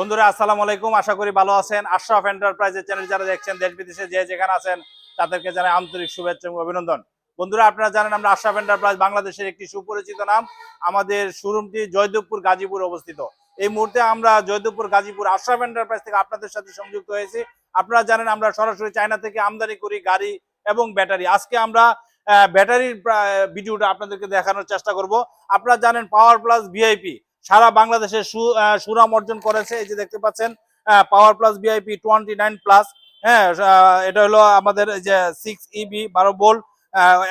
বন্ধুরা, আসসালামু আলাইকুম। আশা করি ভালো আছেন। আশরাফ এন্টারপ্রাইজের চ্যানেল যারা দেখছেন, দেশ বিদেশে যে যেখানে আছেন, তাদেরকে জানাই আন্তরিক শুভেচ্ছা এবং অভিনন্দন। বন্ধুরা, আপনারা জানেন আমরা আশরাফ এন্টারপ্রাইজ বাংলাদেশের একটি সুপরিচিত নাম। আমাদের শোরুমটি জয়দেবপুর গাজীপুর অবস্থিত। এই মুহূর্তে আমরা জয়দেবপুর গাজীপুর আশরাফ এন্টারপ্রাইজ থেকে আপনাদের সাথে সংযুক্ত হয়েছি। আপনারা জানেন আমরা সরাসরি চায়না থেকে আমদানি করি গাড়ি এবং ব্যাটারি। আজকে আমরা ব্যাটারির ভিডিওটা আপনাদেরকে দেখানোর চেষ্টা করব। আপনারা জানেন পাওয়ার প্লাস ভিআইপি সারা বাংলাদেশে সুনাম অর্জন করেছে। এই যে দেখতে পাচ্ছেন power plus VIP twenty nine plus হ্যাঁ এটা হলো আমাদের যে সিক্স ইবি বারো বোল্ট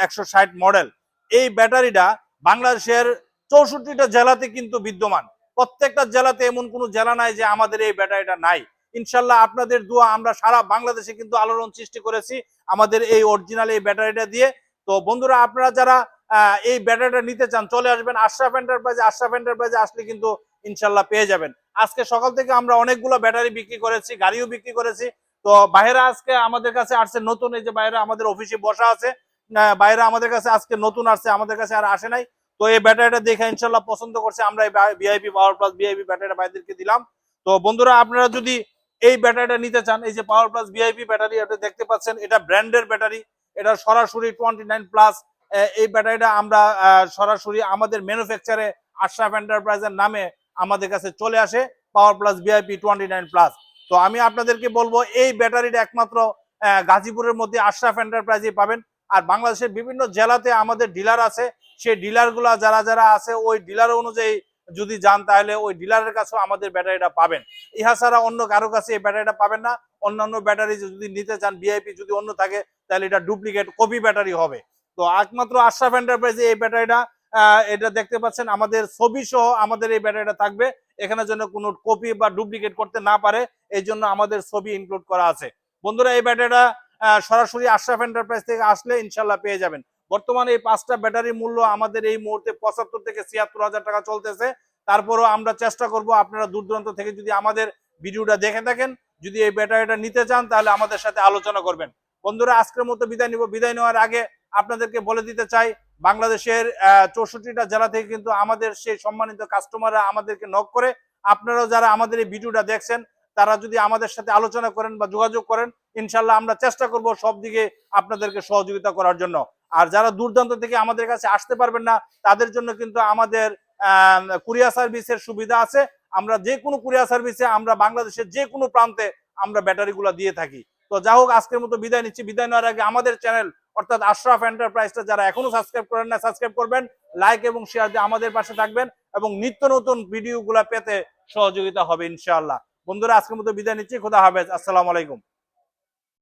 একশো ষাট মডেল এই ব্যাটারিটা বাংলাদেশের চৌষট্টিটা জেলাতে কিন্তু বিদ্যমান। প্রত্যেকটা জেলাতে এমন কোনো জেলা নাই যে আমাদের এই ব্যাটারিটা নাই। ইনশাল্লাহ আপনাদের দোয়া, আমরা সারা বাংলাদেশে কিন্তু আলোড়ন সৃষ্টি করেছি আমাদের এই অরিজিনাল এই ব্যাটারিটা দিয়ে। তো বন্ধুরা, আপনারা যারা এই ব্যাটারিটা নিতে চান, চলে আসবেন আশরাফ এন্টারপ্রাইজে আশরাফ এন্টারপ্রাইজে আসলে কিন্তু ইনশাল্লাহ পেয়ে যাবেন। আজকে সকাল থেকে আমরা অনেকগুলো ব্যাটারি বিক্রি করেছি, গাড়িও বিক্রি করেছি। তো বাইরে আজকে আমাদের কাছে আসছে, নতুন, এই যে বাইরে আমাদের অফিসে বসা আছে বাইরে আমাদের কাছে আজকে নতুন আসছে, আমাদের কাছে আর আসে নাই। তো এই ব্যাটারিটা দেখে ইনশাল্লাহ পছন্দ করছে, আমরা এই ভিআইপি পাওয়ার প্লাস ভিআইপি ব্যাটারিটা বাইদেরকে দিলাম। তো বন্ধুরা, আপনারা যদি এই ব্যাটারিটা নিতে চান, এই যে পাওয়ার প্লাস ভিআইপি ব্যাটারি এটা দেখতে পাচ্ছেন, এটা ব্র্যান্ডের ব্যাটারি। এটা সরাসরি টোয়েন্টি নাইন প্লাস এই ব্যাটারিটা আমরা সরাসরি আমাদের ম্যানুফ্যাকচারে আশরাফ এন্টারপ্রাইজের নামে আমাদের কাছে চলে আসে power plus VIP twenty nine plus তো আমি আপনাদেরকে বলব, এই ব্যাটারিটা একমাত্র গাজীপুরের মধ্যে আশরাফ এন্টারপ্রাইজে পাবেন। আর বাংলাদেশের বিভিন্ন জেলাতে আমাদের ডিলার আছে, সেই ডিলারগুলা যারা যারা আছে, ওই ডিলার অনুযায়ী যদি যান, তাহলে ওই ডিলারের কাছেও আমাদের ব্যাটারিটা পাবেন। ইহা ছাড়া অন্য কারও কাছে এই ব্যাটারিটা পাবেন না। অন্যান্য ব্যাটারি যদি নিতে চান ভিআইপি যদি অন্য থাকে, তাহলে এটা ডুপ্লিকেট কপি ব্যাটারি হবে। তো একমাত্র আশরাফ এন্টারপ্রাইজে এই ব্যাটারিটা এটা দেখতে পাচ্ছেন, আমাদের ছবি সহ আমাদের এই ব্যাটারিটা থাকবে। এখানে যেন কোনো কপি বা ডুপ্লিকেট করতে না পারে, এই জন্য আমাদের ছবি ইনক্লুড করা আছে। বন্ধুরা, এই ব্যাটারিটা সরাসরি আশরাফ এন্টারপ্রাইজ থেকে আসলে ইনশাল্লাহ পেয়ে যাবেন। বর্তমানে এই পাঁচটা ব্যাটারির মূল্য আমাদের এই মুহূর্তে পঁচাত্তর থেকে ছিয়াত্তর হাজার টাকা চলতেছে। তারপরও আমরা চেষ্টা করব আপনারা দূর দূরান্ত থেকে যদি আমাদের ভিডিওটা দেখে থাকেন, যদি এই ব্যাটারিটা নিতে চান, তাহলে আমাদের সাথে আলোচনা করবেন। বন্ধুরা, আজকের মতো বিদায় নিব। বিদায় নেওয়ার আগে আপনাদেরকে বলে দিতে চাই, বাংলাদেশের চৌষট্টিটা জেলা থেকে কিন্তু আমাদের সেই সম্মানিত কাস্টমাররা আমাদেরকে নক করে। আপনারাও যারা আমাদের এই ভিডিওটা দেখছেন, তারা যদি আমাদের সাথে আলোচনা করেন বা যোগাযোগ করেন ইনশাল্লাহ আমরা চেষ্টা করব সব দিকে আপনাদেরকে সহযোগিতা করার জন্য। আর যারা দূরদূরান্ত থেকে আমাদের কাছে আসতে পারবেন না, তাদের জন্য কিন্তু আমাদের কুরিয়ার সার্ভিসের সুবিধা আছে। আমরা যে কোনো কুরিয়ার সার্ভিসে আমরা বাংলাদেশের যে কোনো প্রান্তে আমরা ব্যাটারিগুলো দিয়ে থাকি। তো যা হোক, আজকের মতো বিদায় নিচ্ছি। বিদায় নেওয়ার আগে আমাদের চ্যানেল অর্থাৎ আশরাফ এন্টারপ্রাইজটা যারা এখনও সাবস্ক্রাইব করেন না সাবস্ক্রাইব করবেন লাইক এবং শেয়ার দিয়ে আমাদের পাশে থাকবেন এবং নিত্য নতুন ভিডিওগুলো পেতে সহযোগিতা হবে ইনশাআল্লাহ। বন্ধুরা, আজকের মতো বিদায় নিচ্ছি, খোদা হাফেজ, আসসালামু আলাইকুম।